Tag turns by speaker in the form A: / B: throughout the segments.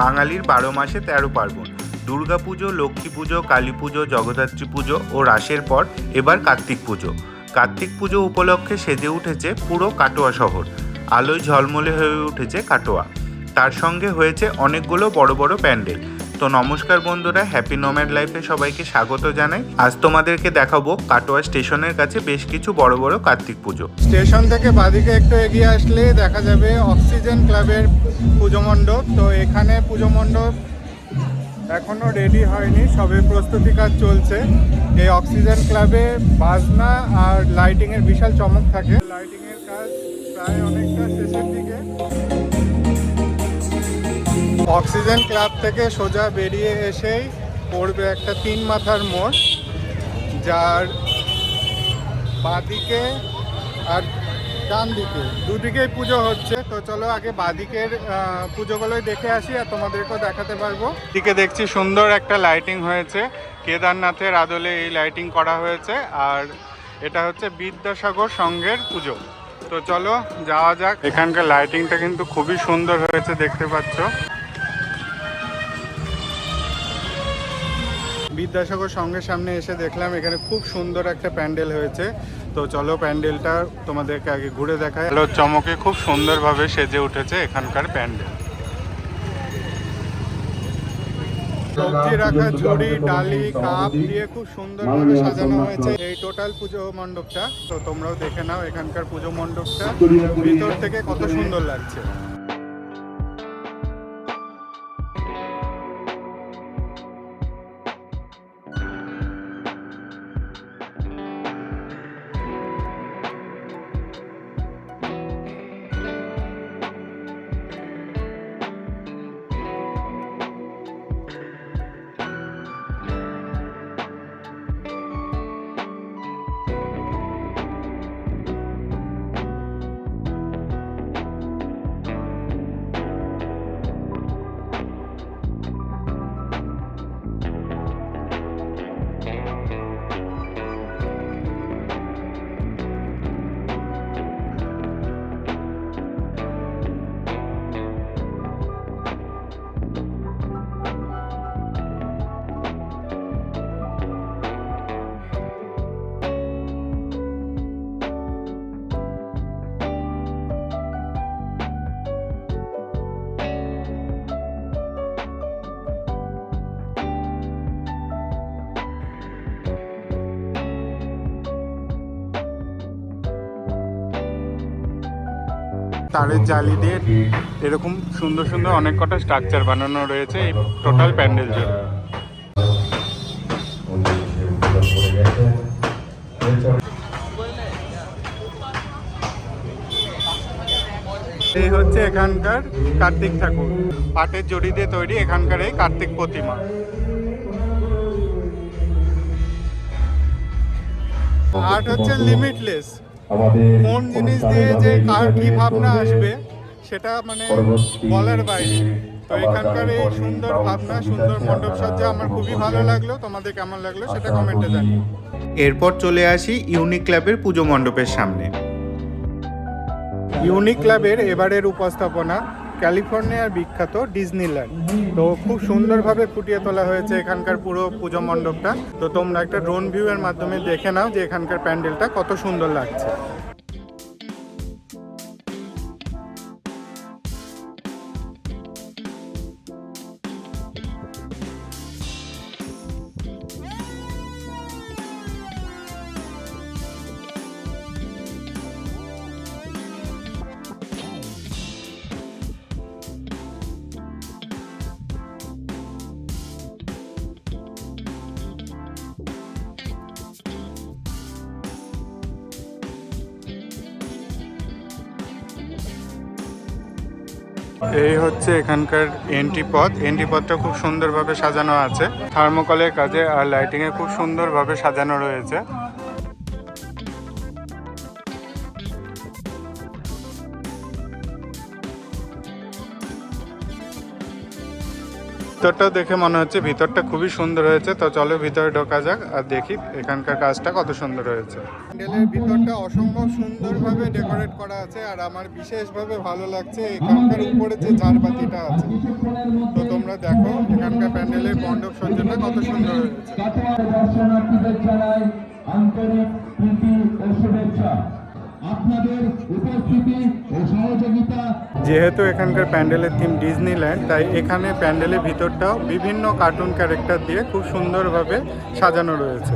A: বাঙালির বারো মাসে তেরো পার্বণ। দুর্গা পুজো, লক্ষ্মী পুজো, কালী পুজো, জগদ্ধাত্রী পুজো ও রাসের পর এবার কার্তিক পুজো। কার্তিক পুজো উপলক্ষে সেজে উঠেছে পুরো কাটোয়া শহর। আলোয় ঝলমলে হয়ে উঠেছে কাটোয়া। তার সঙ্গে হয়েছে অনেকগুলো বড় বড় প্যান্ডেল। তো নমস্কার বন্ধুরা হ্যাপি নোম্যাড লাইফে সবাইকে স্বাগত জানাই। আজ তোমাদেরকে দেখাবো কাটোয়া স্টেশনের কাছে বেশ কিছু বড় বড় কার্তিক পুজো।
B: স্টেশন থেকে বাদিকে একটু এগিয়ে আসলে দেখা যাবে অক্সিজেন ক্লাবের পুজো মণ্ডপ। তো এখানে পুজো মণ্ডপ এখনও রেডি হয়নি, সবে প্রস্তুতি কাজ চলছে। এই অক্সিজেন ক্লাবে বাজনা আর লাইটিং এর বিশাল চমক থাকে। লাইটিং এর কাজ প্রায় অনেকটা শেষের দিকে অক্সিজেন ক্লাব থেকে সোজা বেরিয়ে এসেই পড়বে একটা তিন মাথার মোড়, যার বাদিকে আর ডান দিকে। দুদিকেই পুজো হচ্ছে। তো চলো আগে বাদিকের পুজোগুলোই দেখে আসি আর তোমাদেরকেও দেখাতে পারব। দিকে দেখছি সুন্দর একটা লাইটিং হয়েছে। কেদারনাথের আদলে এই লাইটিং করা হয়েছে। আর এটা হচ্ছে বিদ্যাসাগর সংঘের পুজো। তো চলো যাওয়া যাক। এখানকার লাইটিংটা কিন্তু খুবই সুন্দর হয়েছে, দেখতে পাচ্ছ। বিদ্যাসাগর সঙ্গে সামনে এসে দেখলাম এখানে খুব সুন্দর একটা প্যান্ডেল হয়েছে। তো চলো প্যান্ডেলটা তোমাদেরকে আগে ঘুরে দেখায় আলোর চমকে খুব সুন্দরভাবে সেজে উঠেছে এখানকার প্যান্ডেল। সবজি রাখা ঝুড়ি ডালি কাপ দিয়ে খুব সুন্দরভাবে সাজানো হয়েছে। এই টোটাল পুজো মণ্ডপটা তো তোমরাও দেখে নাও এখানকার পুজো মণ্ডপটা। ভিতর থেকে কত সুন্দর লাগছে। তারের জালি দিয়ে এরকম সুন্দর সুন্দর অনেক কটা স্ট্রাকচার বানানো রয়েছে এই টোটাল প্যান্ডেল জুড়ে এই হচ্ছে এখানকার কার্তিক ঠাকুর। পাটের জড়ি দিয়ে তৈরি এখানকার এই কার্তিক প্রতিমা। আর্ট হচ্ছে লিমিটলেস কোন জিনিস দিয়ে যে কার কি ভাবনা আসবে সেটা মানে বলার বাইরে। তো এখানকার এই সুন্দর ভাবনা সুন্দর মণ্ডপ সজ্জা আমার খুবই ভালো লাগল। তোমাদের কেমন লাগল সেটা কমেন্টে জানিও।
A: এরপর চলে আসি ইউনিক ক্লাবের পুজো মণ্ডপের সামনে।
B: ইউনিক ক্লাবের এবারের উপস্থাপনা ক্যালিফোর্নিয়ার বিখ্যাত ডিজনিল্যান্ড। তো খুব সুন্দরভাবে ফুটিয়ে তোলা হয়েছে এখানকার পুরো পুজো মণ্ডপটা। তো তোমরা একটা ড্রোন ভিউ এর মাধ্যমে দেখে নাও যে এখানকার প্যান্ডেলটা কত সুন্দর লাগছে। এই হচ্ছে এখানকার এন্ট্রি পথ। এন্ট্রি পথটা খুব সুন্দরভাবে সাজানো আছে। থার্মোকলের কাজে আর লাইটিংয়ে খুব সুন্দরভাবে সাজানো রয়েছে। ভিতরটাও দেখে মনে হচ্ছে ভিতরটা খুবই সুন্দর হয়েছে। তো চলো ভিতরে ঢোকা যাক আর দেখি এখানকার কাজটা কত সুন্দর হয়েছে। প্যান্ডেলের ভিতরটা অসম্ভব সুন্দরভাবে ডেকোরেট করা আছে আর আমার বিশেষভাবে ভালো লাগছে এখানকার উপরে যে ঝাড়বাতিটা আছে। তো তোমরা দেখো এখানকার প্যান্ডেলের মণ্ডপ সজ্জাটা কত সুন্দর হয়েছে।
C: আন্তরিক প্রীতি ও শুভেচ্ছা। আপনাদের উপস্থিতি ও সহযোগিতা
B: যেহেতু এখানকার প্যান্ডেলের থিম ডিজনিল্যান্ড তাই এখানে প্যান্ডেলের ভিতরটাও বিভিন্ন কার্টুন ক্যারেক্টার দিয়ে খুব সুন্দরভাবে সাজানো রয়েছে।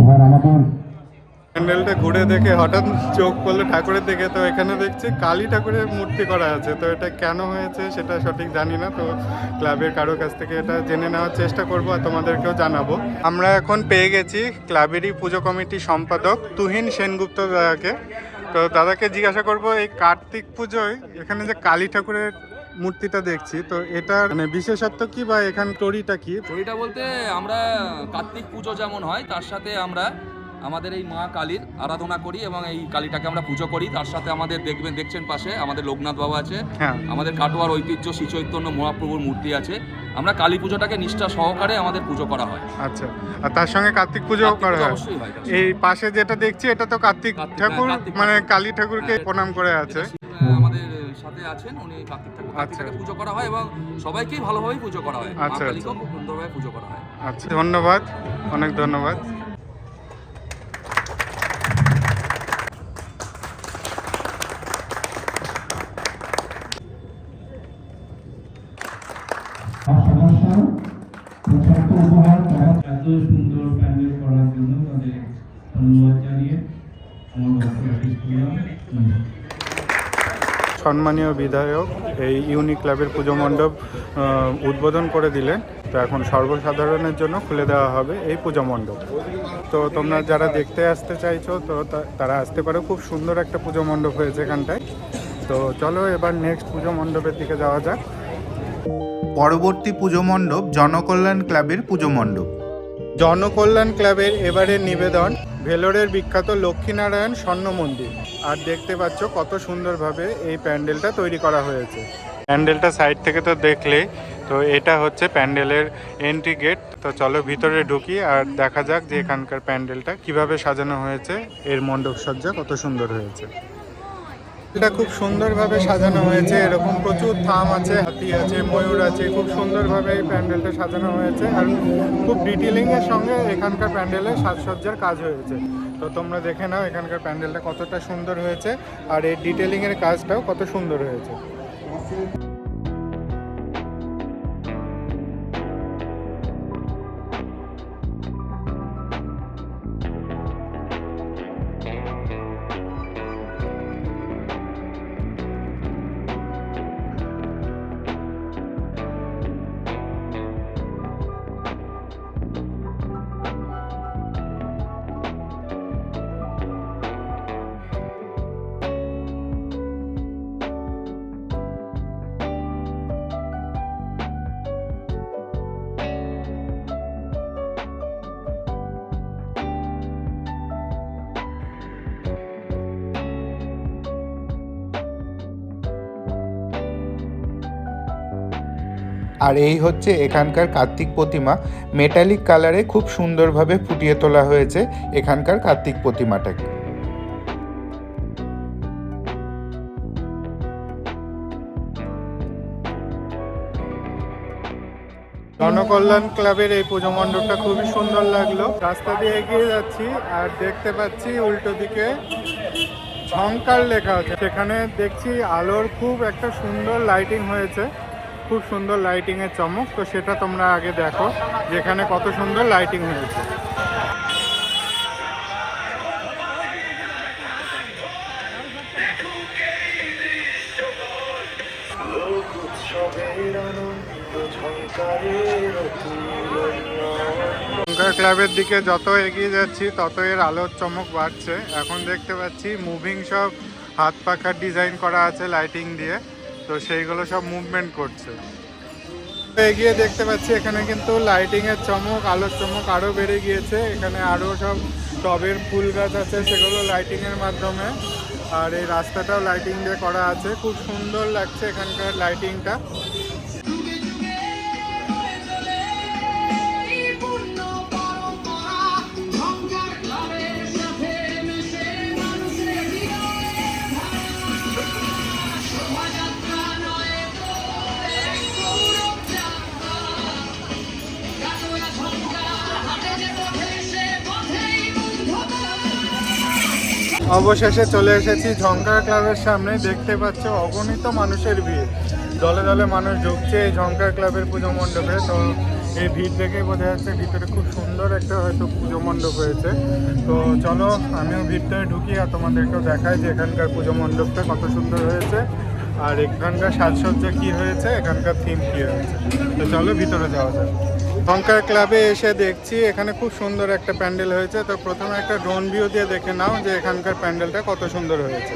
C: এবার আমাদের
B: প্যান্ডেলটা ঘুরে দেখে হঠাৎ চোখ পড়ল ঠাকুরের দিকে। তো এখানে দেখছি কালী ঠাকুরের মূর্তি করা আছে। তো এটা কেন হয়েছে সেটা সঠিক জানি না। তো ক্লাবের কারও কাছ থেকে এটা জেনে নেওয়ার চেষ্টা করব আর তোমাদেরকেও জানাব। আমরা এখন পেয়ে গেছি ক্লাবেরই পুজো কমিটির সম্পাদক তুহিন সেনগুপ্ত দাদাকে। তো দাদাকে জিজ্ঞাসা করব, এই কার্তিক পুজোয় এখানে যে কালী ঠাকুরের মূর্তিটা দেখছি, তো এটার মানে বিশেষত্ব কি বা এখান স্টোরিটা কি?
D: চুরিটা বলতে আমরা কার্তিক পুজো যেমন হয়, তার সাথে আমরা আমাদের এই মা কালীর আরাধনা করি এবং এই কালীটাকে আমরা পুজো করি। তার সাথে আমাদের দেখবেন দেখছেন পাশে আমাদের লোকনাথ বাবা আছে
B: হ্যাঁ।
D: আমাদের কাটোয়ার ঐতিহ্য শ্রী চৈতন্য মহাপ্রভুর মূর্তি আছে। আমরা কালী পুজোটাকে নিষ্ঠা সহকারে আমাদের পুজো করা হয়।
B: আচ্ছা আর তার সঙ্গে কার্তিক পুজো করা হয়। এই পাশে যেটা দেখছি এটা তো কার্তিক ঠাকুর
D: হ্যাঁ,
B: মানে কালী ঠাকুরকে
D: হ্যাঁ,
B: প্রণাম করে আছে।
D: আমাদের সাথে আছেন উনি কার্তিক ঠাকুর।
B: আচ্ছা।
D: কার্তিকটাকে পুজো করা হয় এবং সবাইকেই ভালোভাবেই পুজো করা হয়।
B: আচ্ছা,
D: কালীকেও খুব সুন্দরভাবে পুজো করা হয়।
B: আচ্ছা ধন্যবাদ অনেক ধন্যবাদ। সম্মানীয় বিধায়ক এই ইউনিক ক্লাবের পুজো মণ্ডপ উদ্বোধন করে দিলেন। তো এখন সর্বসাধারণের জন্য খুলে দেওয়া হবে এই পুজো মণ্ডপ। তো তোমরা যারা দেখতে আসতে চাইছো তো তারা আসতে পারো। খুব সুন্দর একটা পুজো মণ্ডপ হয়েছে এখানটায়। তো চলো এবার নেক্সট পুজো মণ্ডপের দিকে যাওয়া যাক।
A: পরবর্তী পুজো মণ্ডপ জনকল্যাণ ক্লাবের পুজো মণ্ডপ।
B: জনকল্যাণ ক্লাবের এবারের নিবেদন ভেলোরের বিখ্যাত লক্ষ্মীনারায়ণ স্বর্ণ মন্দির। আর দেখতে পাচ্ছ কত সুন্দরভাবে এই প্যান্ডেলটা তৈরি করা হয়েছে। প্যান্ডেলটা সাইড থেকে তো দেখলে তো এটা হচ্ছে প্যান্ডেলের এন্ট্রি গেট তো চলো ভিতরে ঢুকি আর দেখা যাক যে এখানকার প্যান্ডেলটা কীভাবে সাজানো হয়েছে। এর মণ্ডপ সজ্জা কত সুন্দর হয়েছে। এটা খুব সুন্দরভাবে সাজানো হয়েছে এরকম প্রচুর থাম আছে হাতি আছে ময়ূর আছে খুব সুন্দরভাবে এই প্যান্ডেলটা সাজানো হয়েছে। আর খুব ডিটেলিং এর সঙ্গে এখানকার প্যান্ডেলে সাজসজ্জার কাজ হয়েছে। তো তোমরা দেখে নাও এখানকার প্যান্ডেলটা কতটা সুন্দর হয়েছে আর এর ডিটেলিংয়ের কাজটাও কত সুন্দর হয়েছে।
A: আর এই হচ্ছে এখানকার কার্তিক প্রতিমা। মেটালিক কালারে খুব সুন্দরভাবে ফুটিয়ে তোলা হয়েছে এখানকার কার্তিক প্রতিমাটাকে।
B: জনকল্যাণ ক্লাবের এই পুজো মণ্ডপটা খুবই সুন্দর লাগল। রাস্তা দিয়ে এগিয়ে যাচ্ছি আর দেখতে পাচ্ছি উল্টো দিকে ঝংকার লেখা আছে। সেখানে দেখছি আলোর খুব একটা সুন্দর লাইটিং হয়েছে। খুব সুন্দর লাইটিং এর চমক, তো সেটা তোমরা আগে দেখো যেখানে কত সুন্দর লাইটিং হয়েছে। ক্লাবের দিকে যত এগিয়ে যাচ্ছি তত এর আলোর চমক বাড়ছে। এখন দেখতে পাচ্ছি মুভিং সব হাত পাখার ডিজাইন করা আছে লাইটিং দিয়ে। তো সেইগুলো সব মুভমেন্ট করছে। এগিয়ে দেখতে পাচ্ছি, এখানে কিন্তু লাইটিং এর চমক, আলোর চমক আরও বেড়ে গিয়েছে। এখানে আরও সব টবের ফুল গাছ আছে, সেগুলো লাইটিং এর মাধ্যমে। আর এই রাস্তাটাও লাইটিং দিয়ে করা আছে। খুব সুন্দর লাগছে এখানকার লাইটিংটা অবশেষে চলে এসেছি ঝঙ্কার ক্লাবের সামনে। দেখতে পাচ্ছ অগণিত মানুষের ভিড়। দলে দলে মানুষ ঢুকছে এই ঝঙ্কার ক্লাবের পুজো মণ্ডপে। তো এই ভিড় দেখে বোঝা যাচ্ছে ভিতরে খুব সুন্দর একটা হয়তো পুজো মণ্ডপ হয়েছে। তো চলো, আমিও ভিতরে ঢুকি আর তোমাদেরকেও দেখাই যে এখানকার পুজো মণ্ডপটা কত সুন্দর হয়েছে। আর এখানকার সাজসজ্জা কি হয়েছে? এখানকার থিম কি হয়েছে? তো চলো ভিতরে যাওয়া যাক। শঙ্কর ক্লাবে এসে দেখছি, এখানে খুব সুন্দর একটা প্যান্ডেল হয়েছে। তো প্রথমে একটা ড্রোন ভিউ দিয়ে দেখে নাও যে এখানকার প্যান্ডেলটা কত সুন্দর হয়েছে।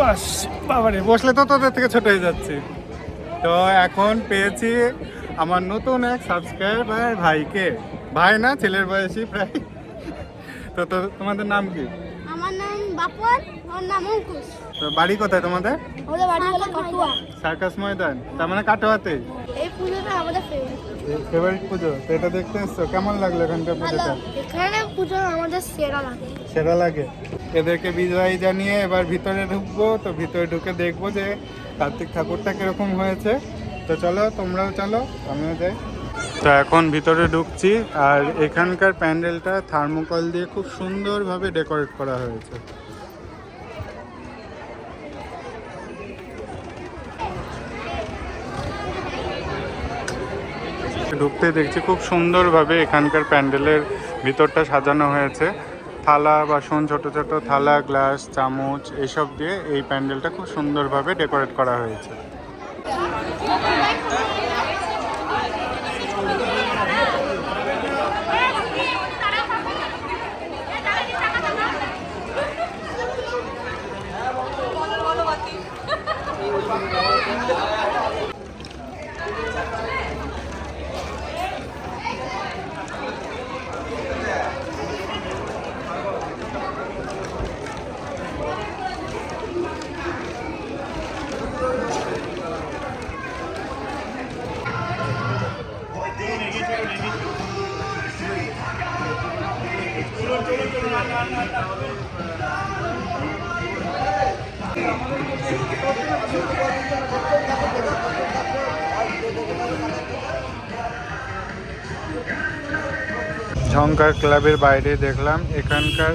B: বাস বাবারে বসলে তো তোদের থেকে ছোট হয়ে যাচ্ছে। তো এখন পেয়েছি আমার নতুন এক সাবস্ক্রাইবার ভাইকে। ভাই না ছেলের বয়সী প্রায়। তো তো তোমাদের নাম কি?
E: আমার নাম বাপন ওর নাম অঙ্কুশ।
B: তো বাড়ি কোথায় তোমাদের?
E: ওদের বাড়ি হলো কাটুয়া।
B: সার্কাস ময়দান। তার মানে কাটোয়াতে?
E: এই পুজোটা আমাদের favorite।
B: ফেভারিট পুজো। তো এটা দেখতে এসছো। কেমন লাগল এখানকার পুজোটা?
E: এখানে পুজো আমাদের সেরা লাগে।
B: সেরা লাগে। এদেরকে বিজয় জানিয়ে এবার ভিতরে ঢুকবো, তো ভিতরে ঢুকে দেখব যে কার্তিক ঠাকুরটা কীরকম হয়েছে। তো চলো, তোমরাও চলো, আমিও যাই। তো এখন ভিতরে ঢুকছি, আর এখানকার প্যান্ডেলটা থার্মোকল দিয়ে খুব সুন্দরভাবে ডেকোরেট করা হয়েছে। ঢুকতে দেখছি খুব সুন্দরভাবে এখানকার প্যান্ডেলের ভিতরটা সাজানো হয়েছে। থালা, বাসন, ছোট ছোট, থালা, গ্লাস, চামচ, এসব দিয়ে এই প্যান্ডেলটা খুব সুন্দরভাবে ডেকোরেট করা হয়েছে। ঝঙ্কার ক্লাবের বাইরে দেখলাম, এখানকার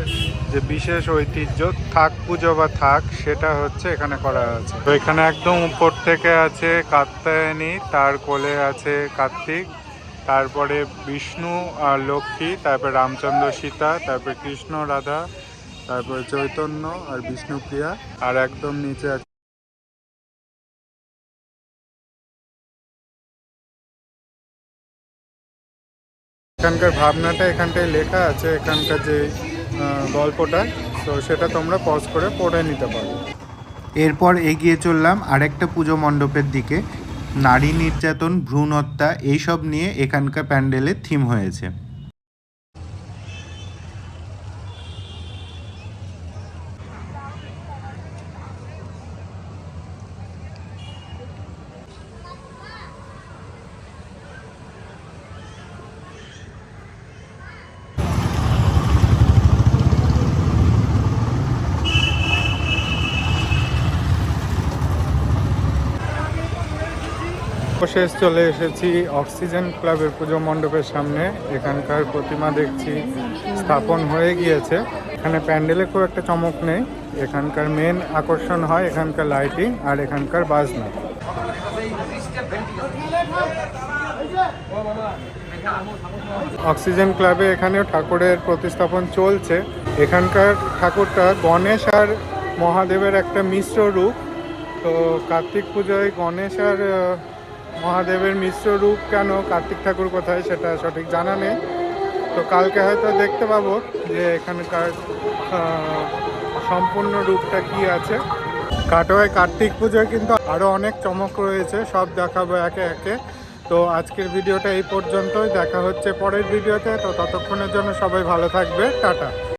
B: যে বিশেষ ঐতিহ্য, থাক পুজো বা থাক, সেটা হচ্ছে এখানে করা আছে। তো এখানে একদম উপর থেকে আছে কাত্যায়নী, তার কোলে আছে কার্তিক, তারপরে বিষ্ণু আর লক্ষ্মী, তারপর রামচন্দ্র সীতা, তারপর কৃষ্ণ রাধা, তারপরে চৈতন্য আর বিষ্ণুপ্রিয়া, আর একদম নিচে এখানকার ভাবনাটা এখানটায় লেখা আছে, এখানকার যে গল্পটা, তো সেটা তোমরা পজ করে পড়ে নিতে পারো। এরপর এগিয়ে চললাম আরেকটা পুজো মণ্ডপের দিকে। নারী নির্যাতন ভ্রূণ হত্যা এইসব নিয়ে এখানকার প্যান্ডেলের থিম হয়েছে। শেষ চলে এসেছি অক্সিজেন ক্লাবের পুজো মণ্ডপের সামনে। এখানকার প্রতিমা দেখছি, স্থাপন হয়ে গিয়েছে। এখানে প্যান্ডেলে খুব একটা চমক নেই। এখানকার মেন আকর্ষণ হয় এখানকার লাইটিং আর এখানকার বাজনা। অক্সিজেন ক্লাবে এখানেও ঠাকুরের প্রতিস্থাপন চলছে। এখানকার ঠাকুরটা গণেশ আর মহাদেবের একটা মিশ্র রূপ। তো কার্তিক পুজোয় গণেশ আর মহাদেবের মিশ্র রূপ কেন কার্তিক ঠাকুর কোথায় সেটা সঠিক জানা নেই। তো কালকে হয়তো দেখতে পাবো যে এখানকার সম্পূর্ণ রূপটা কি আছে। কাটোয়ায় কার্তিক পুজোয় কিন্তু আরও অনেক চমক রয়েছে, সব দেখাবো একে একে। তো আজকের ভিডিওটা এই পর্যন্তই, দেখা হচ্ছে পরের ভিডিওতে। তো ততক্ষণের জন্য সবাই ভালো থাকবে, টাটা।